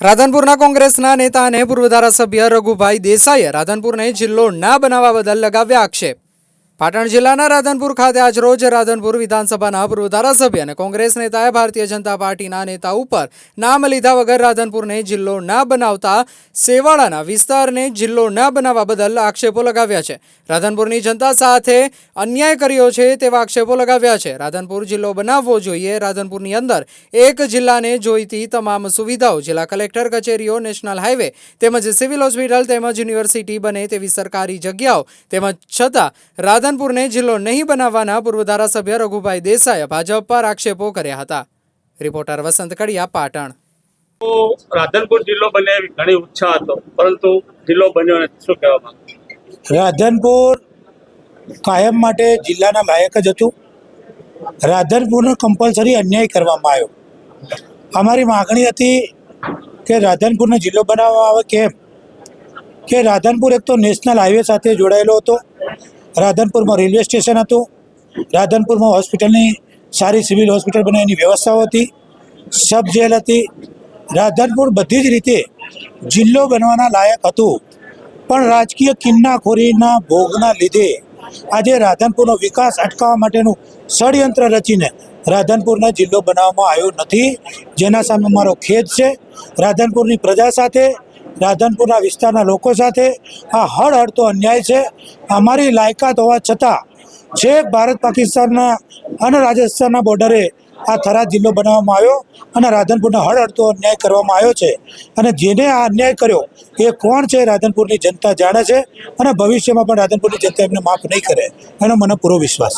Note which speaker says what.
Speaker 1: રાધનપુરના કોંગ્રેસના નેતા અને પૂર્વ ધારાસભ્ય રઘુભાઈ દેસાઈએ રાધનપુરને જિલ્લો ના બનાવવા બદલ લગાવ્યા આક્ષેપ. પાટણ જિલ્લાના રાધનપુર ખાતે આજરોજ રાધનપુર વિધાનસભાના પૂર્વ ધારાસભ્ય અને કોંગ્રેસ નેતાએ ભારતીય જનતા પાર્ટીના નેતા ઉપર નામ લીધા વગર રાધનપુરને જિલ્લો ના બનાવતા સેવાળાના વિસ્તારને જિલ્લો ના બનાવવા બદલ આક્ષેપો લગાવ્યા છે. રાધનપુરની જનતા સાથે અન્યાય કર્યો છે તેવા આક્ષેપો લગાવ્યા છે. રાધનપુર જિલ્લો બનાવવો જોઈએ. રાધનપુરની અંદર એક જિલ્લાને જોઈતી તમામ સુવિધાઓ જિલ્લા કલેક્ટર કચેરીઓ, નેશનલ હાઈવે તેમજ સિવિલ હોસ્પિટલ તેમજ યુનિવર્સિટી બને તેવી સરકારી જગ્યાઓ તેમજ છતાં રાધનપુરને જિલ્લો નહીં બનાવવાના પૂર્વ ધારાસભ્ય રઘુભાઈ દેસાઈએ ભાજપ પર આક્ષેપો કર્યા હતા. રિપોર્ટર વસંત કડિયા પાટણ.
Speaker 2: રાધનપુર જિલ્લો બને એવી ઘણી ઈચ્છા હતો પરંતુ જિલ્લો બન્યો નથી. શું કહેવા માંગુ
Speaker 3: રાધનપુર કાયમ માટે જિલ્લાના લાયક જ હતું. રાધનપુરનો કમ્પલસરી અન્યાય કરવામાં આવ્યો. અમારી માગણી હતી કે રાધનપુરનો જિલ્લો બનાવવામાં આવે. કેમ? કે રાધનપુર એક તો નેશનલ હાઈવે સાથે જોડાયેલો હતો. રાધનપુરમાં રેલવે સ્ટેશન હતું. રાધનપુરમાં હોસ્પિટલની સારી સિવિલ હોસ્પિટલ બને એની વ્યવસ્થાઓ હતી. સબ જેલ હતી. રાધનપુર બધી જ રીતે જિલ્લો બનવાના લાયક હતું. પણ રાજકીય કિન્નાખોરીના ભોગના લીધે આજે રાધનપુરનો વિકાસ અટકાવવા માટેનું ષડયંત્ર રચીને રાધનપુરને જિલ્લો બનાવવામાં આવ્યો નથી. જેના સામે મારો ખેદ છે. રાધનપુરની પ્રજા સાથે રાધનપુરના વિસ્તારના લોકો સાથે આ હળહળતો અન્યાય છે. અમારી લાયકાત હોવા છતાં જે ભારત પાકિસ્તાનના અને રાજસ્થાનના બોર્ડરે આ થરાદ જિલ્લો બનાવવામાં આવ્યો અને રાધનપુરને હળહળતો અન્યાય કરવામાં આવ્યો છે અને જેને આ અન્યાય કર્યો એ કોણ છે રાધનપુરની જનતા જાણે છે અને ભવિષ્યમાં પણ રાધનપુરની જનતા એમને માફ નહીં કરે. એનો મને પૂરો વિશ્વાસ.